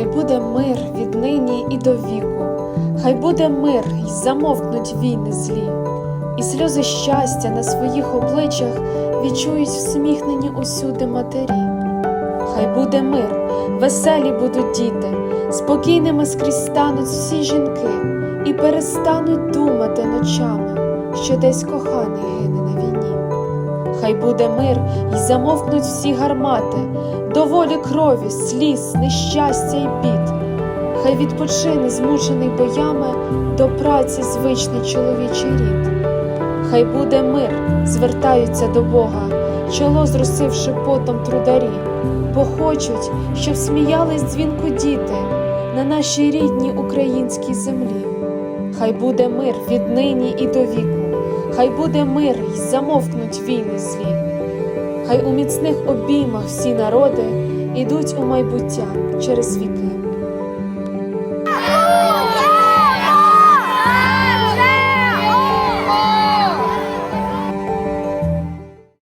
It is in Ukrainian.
буде мир віднині і до віку, хай буде мир й замовкнуть війни злі, і сльози щастя на своїх обличчях відчують всміхнені усюди матері. Хай буде мир, веселі будуть діти, спокійними скрізь стануть всі жінки, і перестануть думати ночами, що десь коханий гине. Хай буде мир і замовкнуть всі гармати, доволі крові, сліз, нещастя й бід. Хай відпочине змучений боями до праці звичний чоловічий рід. Хай буде мир, звертаються до Бога, чоло зросивши потом трударі, бо хочуть, щоб сміялись дзвінку діти на нашій рідній українській землі. Хай буде мир віднині і до віку, хай буде мир й замовкнуть війни злі. Хай у міцних обіймах всі народи ідуть у майбуття через віки.